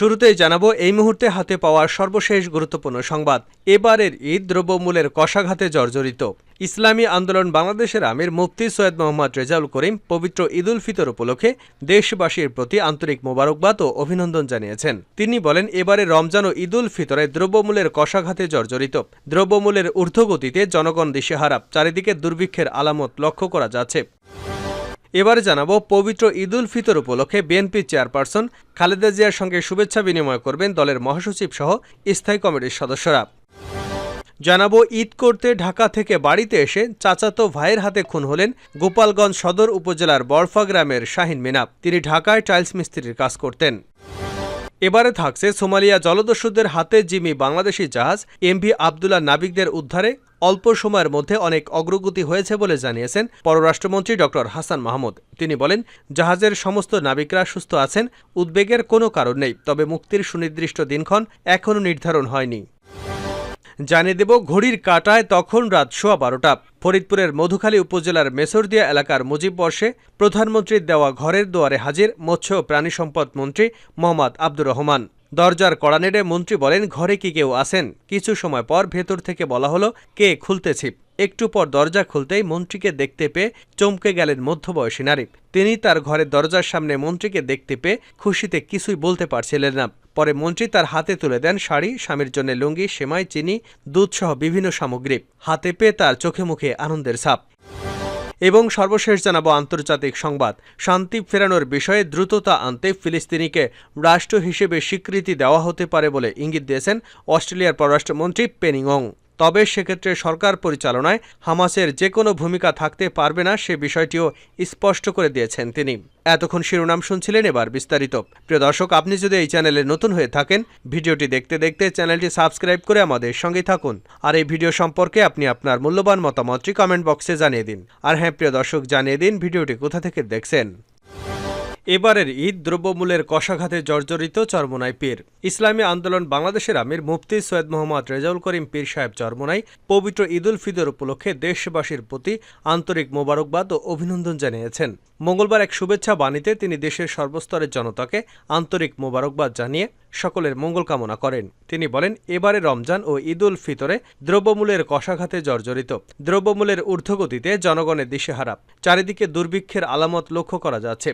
শুরুতেই জানাব, এই মুহূর্তে হাতে পাওয়া সর্বশেষ গুরুত্বপূর্ণ সংবাদ। এবারের ঈদ দ্রব্যমূল্যের কষাঘাতে জর্জরিত। ইসলামী আন্দোলন বাংলাদেশের আমির মুফতি সৈয়দ মোহাম্মদ রেজাউল করিম পবিত্র ঈদুল ফিতর উপলক্ষে দেশবাসীর প্রতি আন্তরিক মোবারকবাদ ও অভিনন্দন জানিয়েছেন। তিনি বলেন এবারে রমজান ও ঈদুল ফিতরে দ্রব্যমূল্যের কষাঘাতে জর্জরিত। দ্রব্যমূল্যের ঊর্ধ্বগতিতে জনগণ দিশেহারা। চারিদিকে দুর্ভিক্ষের আলামত লক্ষ্য করা যাচ্ছে। এবারে জানাব, পবিত্র ঈদ উল ফিতর উপলক্ষে বিএনপি চেয়ারপারসন খালেদা জিয়ার সঙ্গে শুভেচ্ছা বিনিময় করবেন দলের মহাসচিব সহ স্থায়ী কমিটির সদস্যরা। জানাব, ঈদ করতে ঢাকা থেকে বাড়িতে এসে চাচাতো ভাইয়ের হাতে খুন হলেন গোপালগঞ্জ সদর উপজেলার বরফা গ্রামের শাহিন মিনাপ তিনি ঢাকায় টাইলস মিস্ত্রির কাজ করতেন। এবারে থাকছে সোমালিয়া জলদস্যুদের হাতে জিমি বাংলাদেশি জাহাজ, এমভি আবদুল্লাহ নাবিকদের উদ্ধারে। অল্প সময়ের মধ্যে অনেক অগ্রগতি হয়েছে বলে জানিয়েছেন পররাষ্ট্রমন্ত্রী ড. হাসান মাহমুদ। তিনি বলেন, জাহাজের সমস্ত নাবিকরা সুস্থ আছেন, উদ্বেগের কোনো কারণ নেই, তবে মুক্তির সুনির্দিষ্ট দিনক্ষণ এখনও নির্ধারণ হয়নি। জানিয়ে দেব, ঘড়ির কাটায় তখন রাত সোয়া বারোটা। ফরিদপুরের মধুখালী উপজেলার মেসরদিয়া এলাকার মুজিব বর্ষে প্রধানমন্ত্রীর দেওয়া ঘরের দুয়ারে হাজির মৎস্য ও প্রাণী সম্পদ মন্ত্রী মোহাম্মদ আব্দুর রহমান। দরজার কড়া নেড়ে মন্ত্রী বলেন, ঘরে কি কেউ আছেন? কিছু সময় পর ভেতর থেকে বলা হলো, কে খুলতেছি? একটু পর দরজা খুলতেই মন্ত্রীকে দেখতে পেয়ে চমকে গেলেন মধ্যবয়সী নারী। তিনি তার ঘরের দরজার সামনে মন্ত্রীকে দেখতে পেয়ে খুশিতে কিছুই বলতে পারছিলেন না। পরে মন্ত্রী তার হাতে তুলে দেন শাড়ি, স্বামীর জন্য লুঙ্গি, সেমাই, চিনি, দুধসহ বিভিন্ন সামগ্রী। হাতে পেয়ে তার চোখে মুখে আনন্দের ছাপ। এবং সর্বশেষ জানাব আন্তর্জাতিক সংবাদ। শান্তি ফেরানোর বিষয়ে দ্রুততা আনতে ফিলিস্তিনিকে রাষ্ট্র হিসেবে স্বীকৃতি দেওয়া হতে পারে বলে ইঙ্গিত দিয়েছেন অস্ট্রেলিয়ার পররাষ্ট্রমন্ত্রী পেনিংং তবে সেক্ষেত্রে সরকার পরিচালনায় হামাসের যে কোনো ভূমিকা থাকতে পারবে না সে বিষয়টিও স্পষ্ট করে দিয়েছেন তিনি। এতক্ষণ শিরোনাম শুনছিলেন এবার বিস্তারিত। প্রিয় দর্শক, আপনি যদি এই চ্যানেলে নতুন হয়ে থাকেন, ভিডিওটি দেখতে দেখতে চ্যানেলটি সাবস্ক্রাইব করে আমাদের সঙ্গে থাকুন। আর এই ভিডিও সম্পর্কে আপনি আপনার মূল্যবান মতামতটি কমেন্ট বক্সে জানিয়ে দিন। আর হ্যাঁ প্রিয় দর্শক, জানিয়ে দিন ভিডিওটি কোথা থেকে দেখছেন। এবারের ঈদ দ্রব্যমূল্যের কষাঘাতে জর্জরিত চরমোনাই পীর। ইসলামী আন্দোলন বাংলাদেশের আমির মুফতি সৈয়দ মোহাম্মদ রেজাউল করিম পীর সাহেব চরমোনাই পবিত্র ঈদুল ফিতর উপলক্ষে দেশবাসীর প্রতি আন্তরিক মোবারকবাদ ও অভিনন্দন জানিয়েছেন। মঙ্গলবার এক শুভেচ্ছা বাণীতে তিনি দেশের সর্বস্তরের জনতাকে আন্তরিক মোবারকবাদ জানিয়ে সকলের মঙ্গল কামনা করেন। তিনি বলেন, এবারে রমজান ও ঈদুল ফিতরে দ্রব্যমূল্যের কষাঘাতে জর্জরিত। দ্রব্যমূল্যের ঊর্ধ্বগতিতে জনগণের দিশেহারা। চারিদিকে দুর্ভিক্ষের আলামত লক্ষ্য করা যাচ্ছে।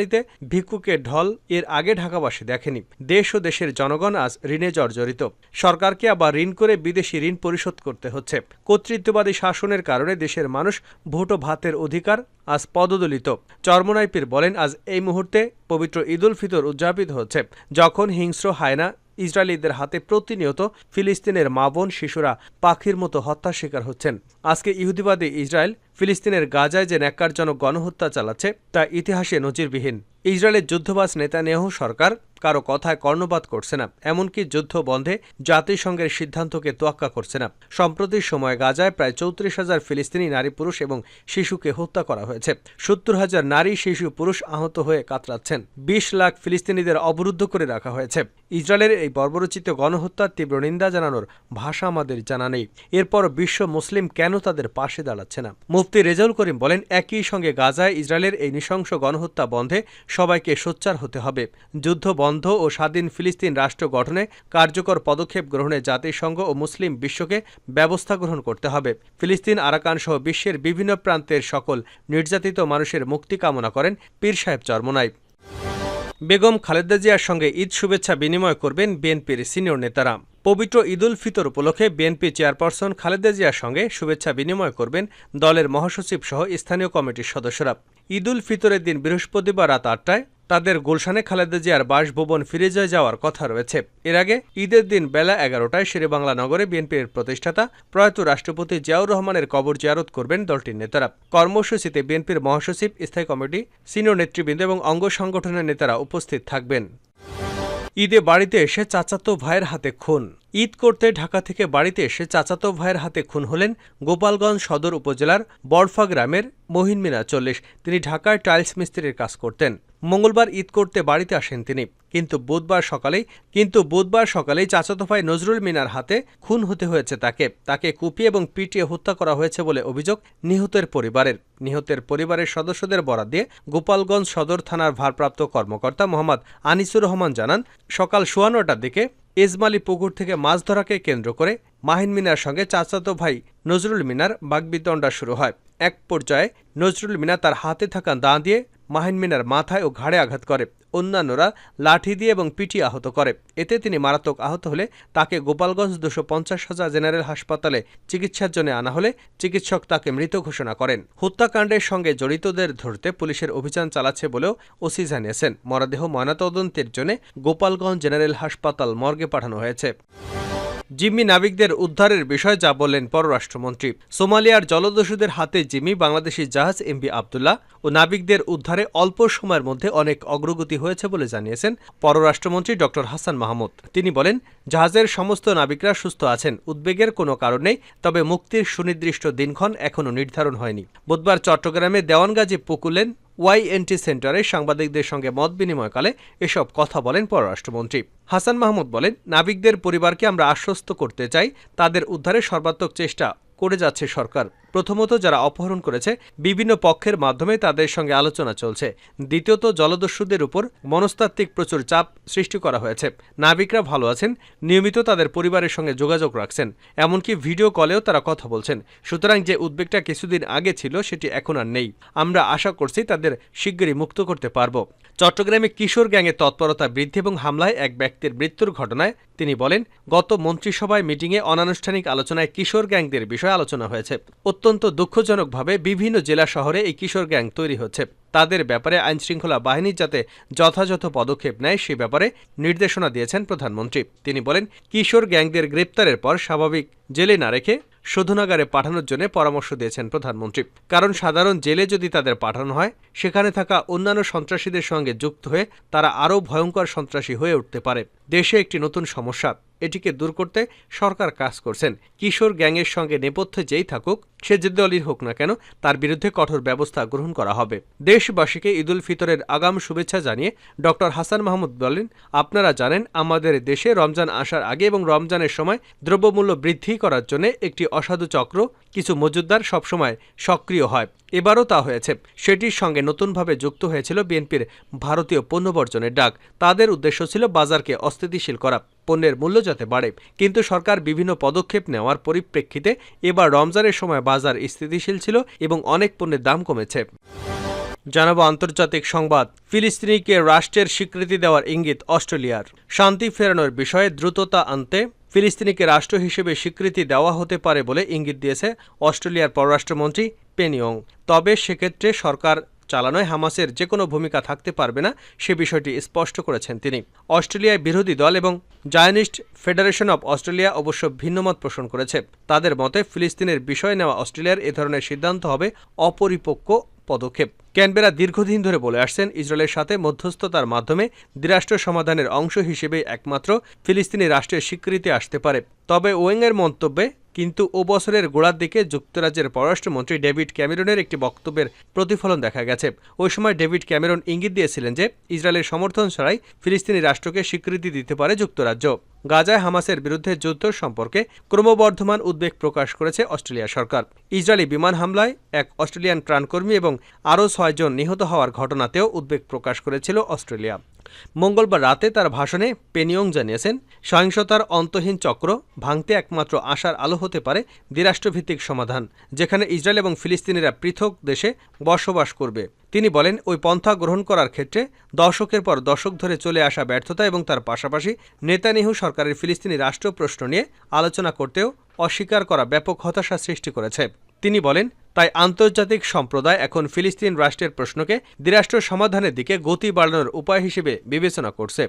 রাজধানীতে ভিক্ষুকের ঢল, এর আগে ঢাকাবাসী দেখেনি। দেশ ও দেশের জনগণ আজ ঋণে জর্জরিত। সরকারকে আবার ঋণ করে বিদেশি ঋণ পরিশোধ করতে হচ্ছে। কর্তৃত্ববাদী শাসনের কারণে দেশের মানুষ ভোট ও ভাতের অধিকার আজ পদদলিত। চর্মনাইপির বলেন, আজ এই মুহূর্তে পবিত্র ঈদুল ফিতর উদযাপিত হচ্ছে। যখন হিংস্র হায়না ইসরায়েলিদের হাতে প্রতিনিয়ত ফিলিস্তিনের মা বোন শিশুরা পাখির মতো হত্যার শিকার হচ্ছেন। আজকে ইহুদিবাদী ইসরায়েল ফিলিস্তিনের গাজায় যে ন্যাক্কারজনক গণহত্যা চালাচ্ছে, তা ইতিহাসে নজিরবিহীন। ইসরায়েলের যুদ্ধবাজ নেতানিয়াহু সরকার কারও কথায় কর্ণপাত করছে না, এমনকি যুদ্ধ বন্ধে জাতিসংঘের সিদ্ধান্তকে তোয়াক্কা করছে না। সম্প্রতির সময় গাজায় প্রায় চৌত্রিশ হাজার ফিলিস্তিনি নারী পুরুষ এবং শিশুকে হত্যা করা হয়েছে। সত্তর হাজার নারী, শিশু, পুরুষ আহত হয়ে কাতরাচ্ছেন। বিশ লাখ ফিলিস্তিনিদের অবরুদ্ধ করে রাখা হয়েছে। ইসরায়েলের এই বর্বরচিত গণহত্যার তীব্র নিন্দা জানানোর ভাষা আমাদের জানা নেই। এরপর বিশ্ব মুসলিম কেন তাদের পাশে দাঁড়াচ্ছে না? মুফতি রেজাউল করিম বলেন, একই সঙ্গে গাজায় ইসরায়েলের এই নৃশংস গণহত্যা বন্ধে সবাইকে সোচ্চার হতে হবে। যুদ্ধ বন্ধ ও স্বাধীন ফিলিস্তিন রাষ্ট্র গঠনে কার্যকর পদক্ষেপ গ্রহণে জাতিসংঘ ও মুসলিম বিশ্বকে ব্যবস্থা গ্রহণ করতে হবে। ফিলিস্তিন, আরাকান সহ বিশ্বের বিভিন্ন প্রান্তের সকল নির্যাতিত মানুষের মুক্তি কামনা করেন পীর সাহেব চরমনাই। বেগম খালেদা জিয়ার সঙ্গে ঈদ শুভেচ্ছা বিনিময় করবেন বিএনপির সিনিয়র নেতারা। পবিত্র ঈদুল ফিতর উপলক্ষে বিএনপি চেয়ারপারসন খালেদা জিয়ার সঙ্গে শুভেচ্ছা বিনিময় করবেন দলের মহাসচিব সহ স্থানীয় কমিটির সদস্যরা। ঈদুল ফিতরের দিন বৃহস্পতিবার রাত আটটায় তাদের গুলশানে খালেদা জিয়ার বাসভবন ফিরে যায় যাওয়ার কথা রয়েছে। এর আগে ঈদের দিন বেলা এগারোটায় শেরেবাংলা নগরে বিএনপির প্রতিষ্ঠাতা প্রয়াত রাষ্ট্রপতি জিয়াউর রহমানের কবর জিয়ারত করবেন দলটির নেতারা। কর্মসূচিতে বিএনপির মহাসচিব, স্থায়ী কমিটি, সিনিয়র নেতৃবৃন্দ এবং অঙ্গ সংগঠনের নেতারা উপস্থিত থাকবেন। ঈদে বাড়িতে এসে চাচাতো ভাইয়ের হাতে খুন। ঈদ করতে ঢাকা থেকে বাড়িতে এসে চাচাতো ভাইয়ের হাতে খুন হলেন গোপালগঞ্জ সদর উপজেলার বড়ফা গ্রামের মহিন মিনা চল্লিশ। তিনি ঢাকায় টাইলস মিস্ত্রির কাজ করতেন। মঙ্গলবার ঈদ করতে বাড়িতে আসেন তিনি। কিন্তু বুধবার সকালেই কিন্তু বুধবার সকালেই চাচাতো ভাই নজরুল মিনার হাতে খুন হতে হয়েছে তাকে। তাকে কুপিয়ে এবং পিটিয়ে হত্যা করা হয়েছে বলে অভিযোগ নিহতের পরিবারের। নিহতের পরিবারের সদস্যদের বরাদ দিয়ে গোপালগঞ্জ সদর থানার ভারপ্রাপ্ত কর্মকর্তা মোহাম্মদ আনিসুর রহমান জানান, সকাল সোয়া নটার দিকে এজমালি পুকুর থেকে মাছ ধরাকে কেন্দ্র করে মাহিন মিনার সঙ্গে চাচাতো ভাই নজরুল মিনার বাগবিতণ্ডা শুরু হয়। এক পর্যায়ে নজরুল মিনা তার হাতে থাকা দাঁ দিয়ে মাহিন মিনার মাথায় ও ঘাড়ে আঘাত করে। অন্যান্যরা লাঠি দিয়ে এবং পিটিয়ে আহত করে। এতে তিনি মারাত্মক আহত হলে তাকে গোপালগঞ্জ দুশো পঞ্চাশ হাজার জেনারেল হাসপাতালে চিকিৎসার জন্য আনা হলে চিকিৎসক তাকে মৃত ঘোষণা করেন। হত্যাকাণ্ডের সঙ্গে জড়িতদের ধরতে পুলিশের অভিযান চালাচ্ছে বলেও ওসি জানিয়েছেন। মরদেহ ময়নাতদন্তের জন্য গোপালগঞ্জ জেনারেল হাসপাতাল মর্গে পাঠানো হয়েছে। জিম্মি নাবিকদের উদ্ধারের বিষয়ে যা বললেন পররাষ্ট্রমন্ত্রী। সোমালিয়ার জলদস্যুদের হাতে জিম্মি বাংলাদেশি জাহাজ এমবি আবদুল্লাহ ও নাবিকদের উদ্ধারে অল্প সময়ের মধ্যে অনেক অগ্রগতি হয়েছে বলে জানিয়েছেন পররাষ্ট্রমন্ত্রী ড. হাসান মাহমুদ। তিনি বলেন, জাহাজের সমস্ত নাবিকরা সুস্থ আছেন, উদ্বেগের কোনো কারণ নেই, তবে মুক্তির সুনির্দিষ্ট দিনক্ষণ এখনও নির্ধারণ হয়নি। বুধবার চট্টগ্রামে দেওয়ানগাজী পুকুলেন ওয়াইএনটি সেন্টারে সাংবাদিকদের সঙ্গে মত বিনিময়কালে এসব কথা বলেন পররাষ্ট্রমন্ত্রী। হাসান মাহমুদ বলেন, নাবিকদের পরিবারকে আমরা আশ্বস্ত করতে চাই, তাদের উদ্ধারে সর্বাত্মক চেষ্টা করে যাচ্ছে সরকার। প্রথমত যারা অপহরণ করেছে, বিভিন্ন পক্ষের মাধ্যমে তাদের সঙ্গে আলোচনা চলছে। দ্বিতীয়ত, জলদস্যুদের উপর মনস্তাত্ত্বিক প্রচুর চাপ সৃষ্টি করা হয়েছে। নাবিকরা ভালো আছেন, নিয়মিত তাদের পরিবারের সঙ্গে যোগাযোগ রাখছেন। এমনকি ভিডিও কলেও তারা কথা বলছেন। সুতরাং যে উদ্বেগটা কিছুদিন আগে ছিল, সেটি এখন আর নেই। আমরা আশা করছি তাদের শিগগিরই মুক্ত করতে পারব। চট্টগ্রামে কিশোর গ্যাংয়ের তৎপরতা বৃদ্ধি এবং হামলায় এক ব্যক্তির মৃত্যুর ঘটনায় তিনি বলেন, গত মন্ত্রিসভায় মিটিংয়ে অনানুষ্ঠানিক আলোচনায় কিশোর গ্যাংদের বিষয়ে আলোচনা হয়েছে। অত্যন্ত দুঃখজনকভাবে বিভিন্ন জেলা শহরে এই কিশোর গ্যাং তৈরি হচ্ছে। তাদের ব্যাপারে আইনশৃঙ্খলা বাহিনী যাতে যথাযথ পদক্ষেপ নেয়, সে ব্যাপারে নির্দেশনা দিয়েছেন প্রধানমন্ত্রী। তিনি বলেন, কিশোর গ্যাংদের গ্রেপ্তারের পর স্বাভাবিক জেলে না রেখে শোধনাগারে পাঠানোর জন্য পরামর্শ দিয়েছেন প্রধানমন্ত্রী। কারণ সাধারণ জেলে যদি তাদের পাঠানো হয়, সেখানে থাকা অন্যান্য সন্ত্রাসীদের সঙ্গে যুক্ত হয়ে তারা আরও ভয়ঙ্কর সন্ত্রাসী হয়ে উঠতে পারে। দেশে একটি নতুন সমস্যা, এটিকে দূর করতে সরকার কাজ করছেন। কিশোর গ্যাংয়ের সঙ্গে নেপথ্যে যেই থাকুক সে যে দলই হোক না কেন, তার বিরুদ্ধে কঠোর ব্যবস্থা গ্রহণ করা হবে। দেশবাসীকে ঈদুল ফিতরের আগাম শুভেচ্ছা জানিয়ে ডক্টর হাসান মাহমুদ বলেন, আপনারা জানেন, আমাদের দেশে রমজান আসার আগে এবং রমজানের সময় দ্রব্যমূল্য বৃদ্ধি করার জন্য একটি অসাধু চক্র কিছু মজুদ্দার সবসময় সক্রিয় হয়। এবারও তা হয়েছে। সেটির সঙ্গে নতুনভাবে যুক্ত হয়েছিল বিএনপির ভারতীয় পণ্য বর্জনের ডাক। তাদের উদ্দেশ্য ছিল বাজারকে অস্থিতিশীল করা, পণ্যের মূল্য যাতে বাড়ে। কিন্তু সরকার বিভিন্ন পদক্ষেপ নেওয়ার পরিপ্রেক্ষিতে এবার রমজানের সময় বাজার স্থিতিশীল ছিল এবং অনেক পণ্যের দাম কমেছে। জানাব আন্তর্জাতিক সংবাদ। ফিলিস্তিনিকে রাষ্ট্রের স্বীকৃতি দেওয়ার ইঙ্গিত অস্ট্রেলিয়ার। শান্তি ফেরানোর বিষয়ে দ্রুততা আনতে ফিলিস্তিনিকে রাষ্ট্র হিসেবে স্বীকৃতি দেওয়া হতে পারে বলে ইঙ্গিত দিয়েছে অস্ট্রেলিয়ার পররাষ্ট্রমন্ত্রী পেনিয়ং। তবে সেক্ষেত্রে সরকার চালানোয় হামাসের যে কোনো ভূমিকা থাকতে পারবে না, সে বিষয়টি স্পষ্ট করেছেন তিনি। অস্ট্রেলিয়ায় বিরোধী দল এবং জায়নিস্ট ফেডারেশন অব অস্ট্রেলিয়া অবশ্য ভিন্নমত পোষণ করেছে। তাদের মতে, ফিলিস্তিনের বিষয় নেওয়া অস্ট্রেলিয়ার এ ধরনের সিদ্ধান্ত হবে অপরিপক্ক পদক্ষেপ। ক্যানবেরা দীর্ঘদিন ধরে বলে আসছেন, ইসরায়েলের সাথে মধ্যস্থতার মাধ্যমে দ্বিরাষ্ট্র সমাধানের অংশ হিসেবে একমাত্র ফিলিস্তিনি রাষ্ট্রের স্বীকৃতি আসতে পারে। তবে ওয়েংয়ের মন্তব্যে, কিন্তু ও বছরের গোড়ার দিকে যুক্তরাজ্যের পররাষ্ট্রমন্ত্রী ডেভিড ক্যামেরনের একটি বক্তব্যের প্রতিফলন দেখা গেছে। ওই সময় ডেভিড ক্যামেরন ইঙ্গিত দিয়েছিলেন যে, ইসরায়েলের সমর্থন ছাড়াই ফিলিস্তিনি রাষ্ট্রকে স্বীকৃতি দিতে পারে যুক্তরাজ্য। গাজায় হামাসের বিরুদ্ধে যুদ্ধ সম্পর্কে ক্রমবর্ধমান উদ্বেগ প্রকাশ করেছে অস্ট্রেলিয়া সরকার। ইসরায়েলি বিমান হামলায় এক অস্ট্রেলিয়ান ত্রাণকর্মী এবং আরও ছয়জন নিহত হওয়ার ঘটনাতেও উদ্বেগ প্রকাশ করেছিল অস্ট্রেলিয়া। মঙ্গলবার রাতে তার ভাষণে পেনিয়ং জানিয়েছেন, সহিংসতার অন্তহীন চক্র ভাঙতে একমাত্র আশার আলো হতে পারে দ্বিরাষ্ট্রভিত্তিক সমাধান, যেখানে ইসরায়েল এবং ফিলিস্তিনিরা পৃথক দেশে বসবাস করবে। তিনি বলেন, ওই পন্থা গ্রহণ করার ক্ষেত্রে দশকের পর দশক ধরে চলে আসা ব্যর্থতা এবং তার পাশাপাশি নেতানিহু সরকারের ফিলিস্তিনি রাষ্ট্র প্রশ্ন নিয়ে আলোচনা করতেও অস্বীকার করা ব্যাপক হতাশা সৃষ্টি করেছে। তিনি বলেন তাই আন্তর্জাতিক সম্প্রদায় এখন ফিলিস্তিন রাষ্ট্রের প্রশ্নকে দ্বিরাষ্ট্র সমাধানের দিকে গতি বাড়ানোর উপায় হিসেবে বিবেচনা করছে।